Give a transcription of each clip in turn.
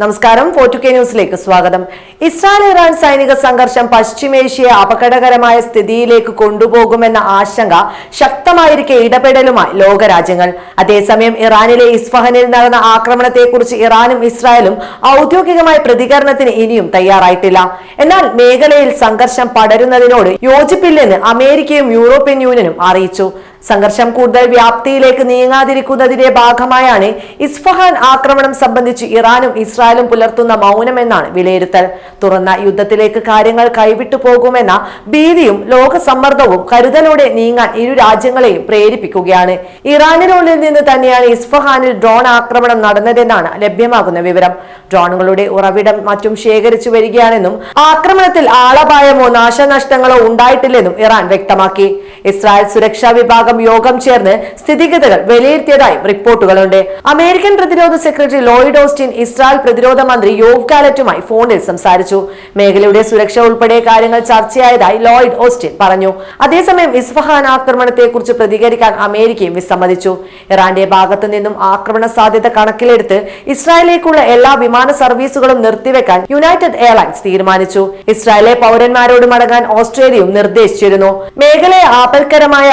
നമസ്കാരം. ഫോർട്ടു കെ ന്യൂസിലേക്ക് സ്വാഗതം. ഇസ്രായേൽ ഇറാൻ സൈനിക സംഘർഷം പശ്ചിമേഷ്യയെ അപകടകരമായ സ്ഥിതിയിലേക്ക് കൊണ്ടുപോകുമെന്ന ആശങ്ക ശക്തമായിരിക്കെ ഇടപെടലുമായി ലോകരാജ്യങ്ങൾ. അതേസമയം ഇറാനിലെ ഇസ്ഫഹനിൽ നടന്ന ആക്രമണത്തെക്കുറിച്ച് ഇറാനും ഇസ്രായേലും ഔദ്യോഗികമായ പ്രതികരണത്തിന് ഇനിയും തയ്യാറായിട്ടില്ല. എന്നാൽ മേഖലയിൽ സംഘർഷം പടരുന്നതിനോട് യോജിപ്പില്ലെന്ന് അമേരിക്കയും യൂറോപ്യൻ യൂണിയനും അറിയിച്ചു. സംഘർഷം കൂടുതൽ വ്യാപ്തിയിലേക്ക് നീങ്ങാതിരിക്കുന്നതിന്റെ ഭാഗമായാണ് ഇസ്ഫഹാൻ ആക്രമണം സംബന്ധിച്ച് ഇറാനും ഇസ്രായേലും പുലർത്തുന്ന മൗനമെന്നാണ് വിലയിരുത്തൽ. തുറന്ന യുദ്ധത്തിലേക്ക് കാര്യങ്ങൾ കൈവിട്ടു പോകുമെന്ന ഭീതിയും ലോക സമ്മർദ്ദവും കരുതലോടെ നീങ്ങാൻ ഇരു രാജ്യങ്ങളെയും പ്രേരിപ്പിക്കുകയാണ്. ഇറാനിനുള്ളിൽ നിന്ന് തന്നെയാണ് ഇസ്ഫഹാനിൽ ഡ്രോൺ ആക്രമണം നടന്നതെന്നാണ് ലഭ്യമാകുന്ന വിവരം. ഡ്രോണുകളുടെ ഉറവിടം മറ്റും ശേഖരിച്ചു വരികയാണെന്നും ആക്രമണത്തിൽ ആളപായമോ നാശനഷ്ടങ്ങളോ ഉണ്ടായിട്ടില്ലെന്നും ഇറാൻ വ്യക്തമാക്കി. ഇസ്രായേൽ സുരക്ഷാ വിഭാഗം യോഗം ചേർന്ന് സ്ഥിതിഗതികൾ വിലയിരുത്തിയതായും റിപ്പോർട്ടുകളുണ്ട്. അമേരിക്കൻ പ്രതിരോധ സെക്രട്ടറി ലോയിഡ് ഓസ്റ്റിൻ ഇസ്രായേൽ പ്രതിരോധ മന്ത്രി യോവ് കാലറ്റുമായി ഫോണിൽ സംസാരിച്ചു. മേഖലയുടെ സുരക്ഷ ഉൾപ്പെടെ കാര്യങ്ങൾ ചർച്ചയായതായി ലോയിഡ് ഓസ്റ്റിൻ പറഞ്ഞു. അതേസമയം ഇസ്ഫഹാൻ ആക്രമണത്തെക്കുറിച്ച് പ്രതികരിക്കാൻ അമേരിക്കയും വിസമ്മതിച്ചു. ഇറാന്റെ ഭാഗത്തു നിന്നും ആക്രമണ സാധ്യത കണക്കിലെടുത്ത് ഇസ്രായേലിലേക്കുള്ള എല്ലാ വിമാന സർവീസുകളും നിർത്തിവെക്കാൻ യുണൈറ്റഡ് എയർലൈൻസ് തീരുമാനിച്ചു. ഇസ്രായേലിലെ പൗരന്മാരോട് മടങ്ങാൻ ഓസ്ട്രേലിയയും നിർദ്ദേശിച്ചിരുന്നു. മേഖലയെ ആപൽക്കരമായ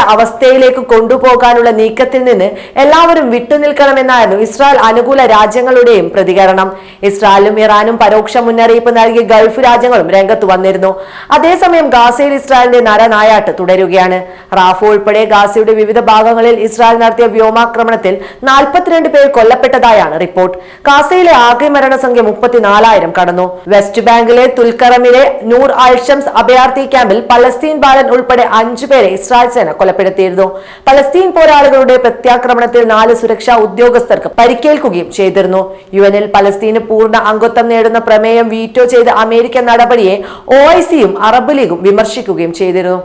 അവസ്ഥയിലേക്ക് കൊണ്ടുപോകാനുള്ള നീക്കത്തിൽ നിന്ന് എല്ലാവരും വിട്ടുനിൽക്കണമെന്നായിരുന്നു ഇസ്രായേൽ അനുകൂല രാജ്യങ്ങളുടെയും പ്രതികരണം. ഇസ്രായേലും ഇറാനും പരോക്ഷ മുന്നറിയിപ്പ് നൽകി ഗൾഫ് രാജ്യങ്ങളും രംഗത്ത് വന്നിരുന്നു. അതേസമയം ഗാസയിൽ ഇസ്രായേലിന്റെ നരനായാട്ട് തുടരുകയാണ്. റാഫു ഉൾപ്പെടെ ഗാസയുടെ വിവിധ ഭാഗങ്ങളിൽ ഇസ്രായേൽ നടത്തിയ വ്യോമാക്രമണത്തിൽ നാൽപ്പത്തിരണ്ട് പേർ കൊല്ലപ്പെട്ടതായാണ് റിപ്പോർട്ട്. ഗാസയിലെ ആകെ മരണസംഖ്യ മുപ്പത്തിനാലായിരം കടന്നു. വെസ്റ്റ് ബാങ്കിലെ തുൽക്കറമിലെ നൂർ അൽഷംസ് അഭയാർത്ഥി ക്യാമ്പിൽ പലസ്തീൻ ബാലൻ ഉൾപ്പെടെ അഞ്ചു പേരെ ഇസ്രായേൽ സേന കൊലപ്പെടുത്തിയിരുന്നു. പലസ്തീൻ പോരാളികളുടെ പ്രത്യാക്രമണത്തിൽ നാല് സുരക്ഷാ ഉദ്യോഗസ്ഥർക്ക് പരിക്കേൽക്കുകയും ചെയ്തിരുന്നു. യു എനിൽ പലസ്തീന് പൂർണ അംഗത്വം നേടുന്ന പ്രമേയം വീറ്റോ ചെയ്ത അമേരിക്കൻ നടപടിയെ ഒ ഐ സിയും അറബ് ലീഗും വിമർശിക്കുകയും ചെയ്തിരുന്നു.